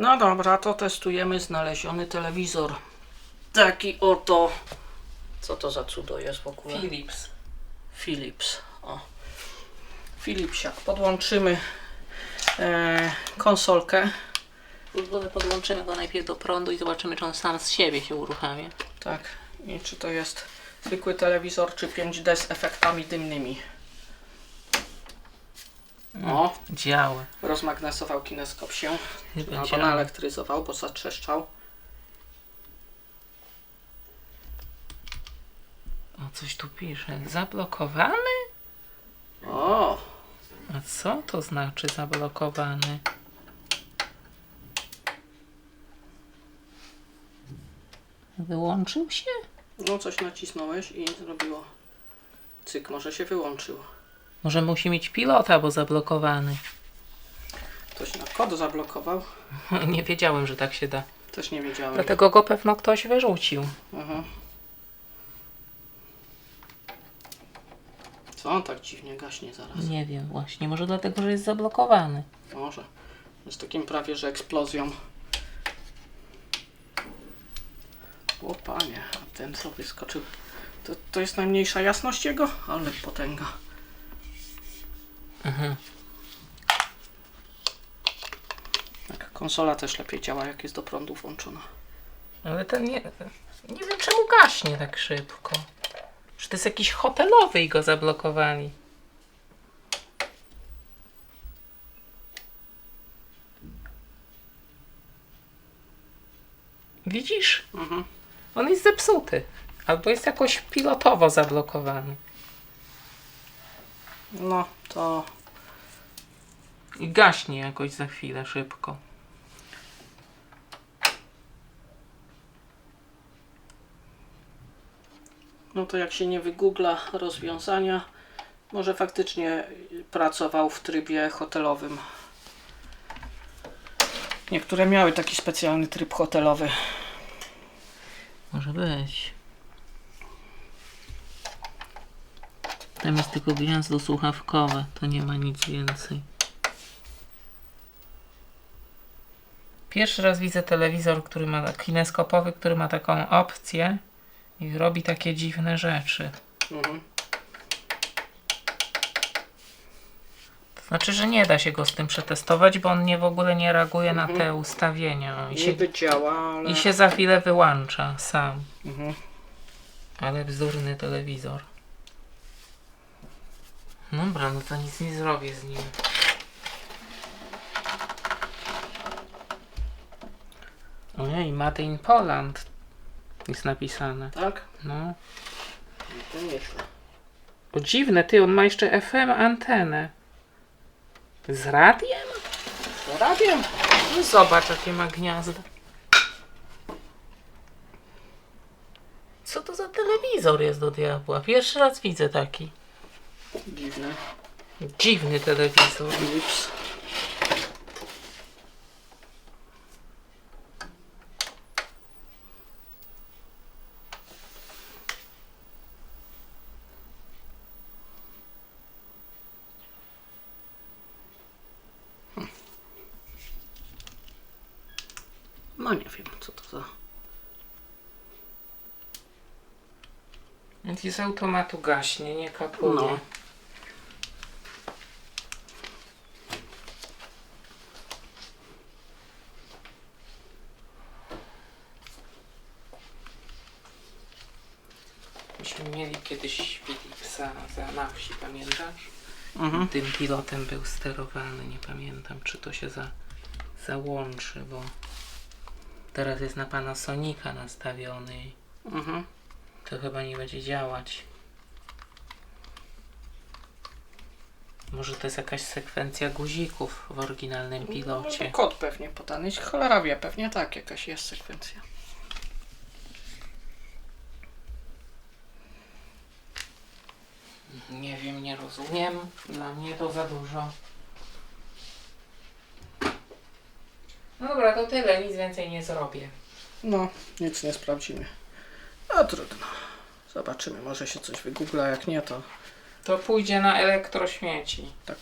No dobra, to testujemy znaleziony telewizor. Taki oto. Co to za cudo jest w ogóle? Philips. Philips. O. Philipsiak. Podłączymy e, konsolkę. Podłączymy go najpierw do prądu i zobaczymy, czy on sam z siebie się uruchamia. Tak. I czy to jest zwykły telewizor, czy 5D z efektami dymnymi. O, Działa. rozmagnesował kineskop się. Chyba Albo działa. naelektryzował, bo zatrzeszczał. O, coś tu pisze. Zablokowany? O, A co to znaczy zablokowany? Wyłączył się? no coś nacisnąłeś i zrobiło. Cyk, może się wyłączył. Może musi mieć pilota, bo zablokowany. Ktoś na kod zablokował. Nie wiedziałem, że tak się da. Też nie wiedziałem. Dlatego go pewno ktoś wyrzucił. Aha. Co on tak dziwnie gaśnie zaraz? Nie wiem właśnie, może dlatego, że jest zablokowany. Może. Z takim prawie, że eksplozją. O panie, a ten co wyskoczył. To, to jest najmniejsza jasność jego? Ale potęga. Mhm. Tak, konsola też lepiej działa, jak jest do prądu włączona. Ale ten nie... Nie wiem, czemu gaśnie tak szybko. Że to jest jakiś hotelowy i go zablokowali. Widzisz? Mhm. On jest zepsuty. Albo jest jakoś pilotowo zablokowany. No, to I gaśnie jakoś za chwilę szybko. No to jak się nie wygoogla rozwiązania, może faktycznie pracował w trybie hotelowym. Niektóre miały taki specjalny tryb hotelowy. Może być. Tam jest tylko gniazdo słuchawkowe, to nie ma nic więcej. Pierwszy raz widzę telewizor, który ma kineskopowy, który ma taką opcję i robi takie dziwne rzeczy. Mhm. To znaczy, że nie da się go z tym przetestować, bo on nie w ogóle nie reaguje na te ustawienia i się, Niby działa, ale... i się za chwilę wyłącza sam. Mhm. Ale bzdurny telewizor. Dobra, no to nic nie zrobię z nim. Ojej, Made in Poland jest napisane. Tak? No. To nieźle. O dziwne, ty, on ma jeszcze FM antenę. Z radiem? Z radiem? No zobacz, jakie ma gniazdo. Co to za telewizor jest do diabła? Pierwszy raz widzę taki. Dziwne. Dziwny telewizor. Hm. No nie wiem, co to za... Więc z automatu gaśnie, nie kapuje. No. Myśmy mieli kiedyś Philipsa za na wsi, pamiętasz? Mhm. Tym pilotem był sterowany, nie pamiętam czy to się za, załączy, bo teraz jest na Panasonica nastawiony i Mhm. to chyba nie będzie działać. Może to jest jakaś sekwencja guzików w oryginalnym No pilocie. to kod pewnie podany. Cholera wie, pewnie tak, jakaś jest sekwencja. Nie wiem, nie rozumiem. Dla mnie to za dużo. No dobra, to tyle, nic więcej nie zrobię. No, nic nie sprawdzimy. No trudno. Zobaczymy, może się coś wygoogla, jak nie to To pójdzie na elektrośmieci. tak